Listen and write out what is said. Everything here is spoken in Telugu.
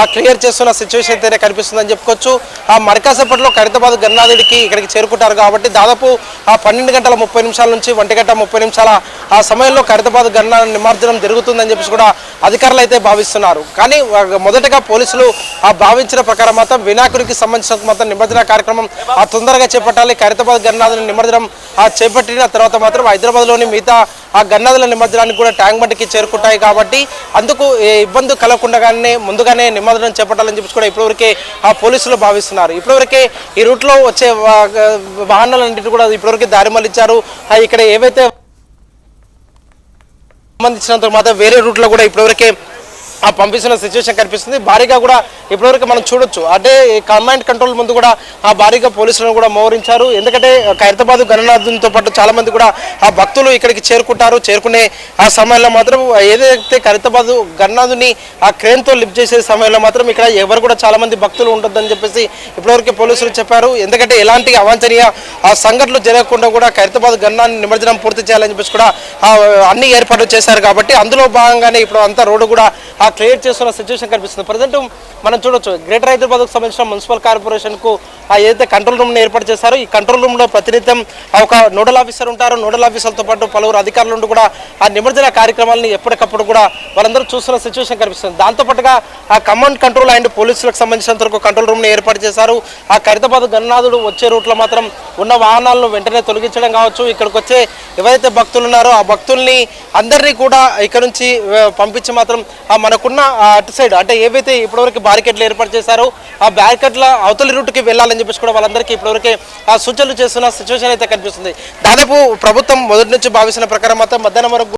ఆ క్లియర్ చేస్తున్న సిచ్యువేషన్ అయితేనే కనిపిస్తుందని చెప్పుకోవచ్చు. ఆ మరికాసేపట్లో ఖైరతాబాద్ గన్నాథుడికి ఇక్కడికి చేరుకుంటారు కాబట్టి దాదాపు ఆ పన్నెండు గంటల ముప్పై నిమిషాల నుంచి ఒంటి గంట ముప్పై నిమిషాల ఆ సమయంలో ఖైరతాబాద్ గన్నా నిమజ్జనం జరుగుతుందని చెప్పేసి కూడా అధికారులు అయితే భావిస్తున్నారు. కానీ మొదటగా పోలీసులు ఆ భావించిన ప్రకారం మాత్రం వినాయకుడికి సంబంధించిన మాత్రం నిమజ్జన కార్యక్రమం ఆ తొందరగా చేపట్టాలి. ఖైరతాబాద్ గన్నాథుని నిమజ్జనం ఆ చేపట్టిన తర్వాత మాత్రం హైదరాబాద్లోని మిగతా ఆ గన్నాదుల నిమజ్జనానికి కూడా ట్యాంక్ బండికి చేరుకుంటాయి కాబట్టి అందుకు ఏ ఇబ్బంది కలగకుండానే ముందుగానే నిమజ్జనం చేపట్టాలని చెప్పి కూడా ఇప్పటివరకే ఆ పోలీసులు భావిస్తున్నారు. ఇప్పటివరకే ఈ రూట్లో వచ్చే వాహనాలు వాహనాలన్నింటి కూడా ఇప్పటివరకు దారి మళ్ళించారు ఇక్కడ ఏవైతే సంబంధించినంత మాత్రం వేరే రూట్లో కూడా ఇప్పటివరకే పంపిస్తున్న సిచ్యువేషన్ కనిపిస్తుంది. భారీగా కూడా ఇప్పటివరకు మనం చూడొచ్చు. అంటే కమాండ్ కంట్రోల్ ముందు కూడా ఆ భారీగా పోలీసులను కూడా మోహరించారు. ఎందుకంటే ఖైరతాబాద్ గణనాథంతో పాటు చాలా మంది కూడా ఆ భక్తులు ఇక్కడికి చేరుకుంటారు. చేరుకునే ఆ సమయంలో మాత్రం ఏదైతే ఖైరతాబాద్ గణనాథుని ఆ క్రేన్తో లిఫ్ట్ చేసే సమయంలో మాత్రం ఇక్కడ ఎవరు కూడా చాలా మంది భక్తులు ఉండొద్దని చెప్పేసి ఇప్పటివరకు పోలీసులు చెప్పారు. ఎందుకంటే ఎలాంటి అవాంఛనీయ ఆ సంఘటనలు జరగకుండా కూడా ఖైరతాబాద్ గన్నాన్ని నిమజ్జనం పూర్తి చేయాలని చెప్పేసి కూడా అన్ని ఏర్పాట్లు చేశారు కాబట్టి అందులో భాగంగానే ఇప్పుడు అంతా రోడ్డు కూడా ఆ క్రియేట్ చేస్తున్న సిచ్యువేషన్ కనిపిస్తుంది. ప్రజెంట్ మనం చూడొచ్చు గ్రేటర్ హైదరాబాద్కు సంబంధించిన మున్సిపల్ కార్పొరేషన్కు ఏదైతే కంట్రోల్ రూమ్ని ఏర్పాటు చేశారో ఈ కంట్రోల్ రూమ్లో ప్రతినిత్యం ఒక నోడల్ ఆఫీసర్ ఉంటారు. నోడల్ ఆఫీసర్లతో పాటు పలువురు అధికారులు ఉండి కూడా ఆ నిమజ్జన కార్యక్రమాలని ఎప్పటికప్పుడు కూడా వాళ్ళందరూ చూస్తున్న సిచ్యువేషన్ కనిపిస్తుంది. దాంతోపాటుగా ఆ కమాండ్ కంట్రోల్ అండ్ పోలీసులకు సంబంధించినంత వరకు కంట్రోల్ రూమ్ని ఏర్పాటు చేశారు. ఆ ఖైరతాబాద్ గణనాథుడు వచ్చే రూట్లో మాత్రం ఉన్న వాహనాలను వెంటనే తొలగించడం కావచ్చు. ఇక్కడికి వచ్చే ఎవరైతే భక్తులు ఉన్నారో ఆ భక్తుల్ని అందరినీ కూడా ఇక్కడ నుంచి పంపించి మాత్రం ఆ మనకున్న అటు సైడ్ అంటే ఏవైతే ఇప్పటివరకు బారికెట్లు ఏర్పాటు చేశారో ఆ బ్యారికేడ్ల అవతలి రూట్కి వెళ్ళాలని చెప్పేసి కూడా వాళ్ళందరికీ ఇప్పటివరకే ఆ సూచనలు చేస్తున్న సిచ్యువేషన్ అయితే కనిపిస్తుంది. దాదాపు ప్రభుత్వం మొదటి నుంచి భావిస్తున్న ప్రకారం మాత్రం మధ్యాహ్నం వరకు